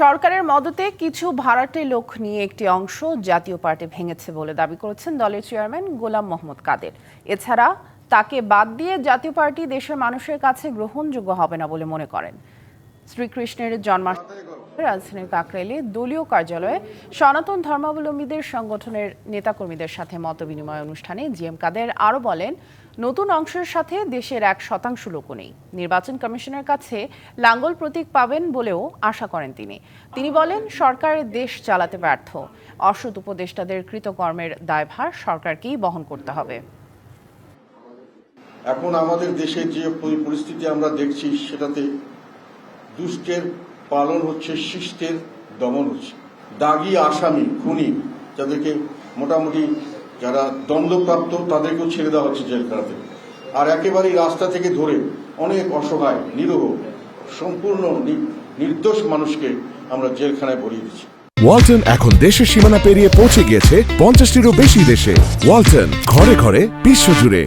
সরকারের মদতে কিছু ভাড়াটে লোক নিয়ে একটি অংশ জাতীয় পার্টি ভেঙেছে বলে দাবি করেছেন দলের চেয়ারম্যান গোলাম মোহাম্মদ কাদের। এছাড়া তাকে বাদ দিয়ে জাতীয় পার্টি দেশের মানুষের কাছে গ্রহণযোগ্য হবে না বলে মনে করেন। শ্রীকৃষ্ণের জন্মাষ্টমী রাজধানীর কাকরাইলে দলীয় কার্যালয়ে সনাতন ধর্মাবলম্বীদের সংগঠনের নেতাকর্মীদের সাথে মতবিনিময় অনুষ্ঠানে জিএম কাদের আরও বলেন, নতুন অংশের সাথে দেশের এক শতাংশ লোকও নেই। নির্বাচন কমিশনের কাছে লাঙ্গল প্রতীক পাবেন বলেও আশা করেন তিনি। তিনি বলেন সরকারের দেশ চালাতে ব্যর্থ। অসৎ উপদেষ্টাদের কৃতকর্মের দায়ভার সরকারকেই বহন করতে হবে। এখন আমাদের দেশের যে পরিস্থিতি আমরা দেখছি, সেটাতে দুষ্টের পালন হচ্ছে শিষ্টের দমন হচ্ছে। দাগি আসামি, খুনি, যাদেরকে মোটামুটি যারা দণ্ডপ্রাপ্ত তাদেরকেও ছেড়ে দেওয়া হচ্ছে জেলখানা থেকে আর একেবারেই রাস্তা থেকে ধরে অনেক অসহায়, নিরহ, সম্পূর্ণ নির্দোষ মানুষকে আমরা জেলখানায় ভরিয়ে দিচ্ছি। ওয়ালটন এখন দেশের সীমানা পেরিয়ে পৌঁছে গিয়েছে পঞ্চাশটিরও বেশি দেশে। ওয়ালটন, ঘরে ঘরে বিশ্বজুড়ে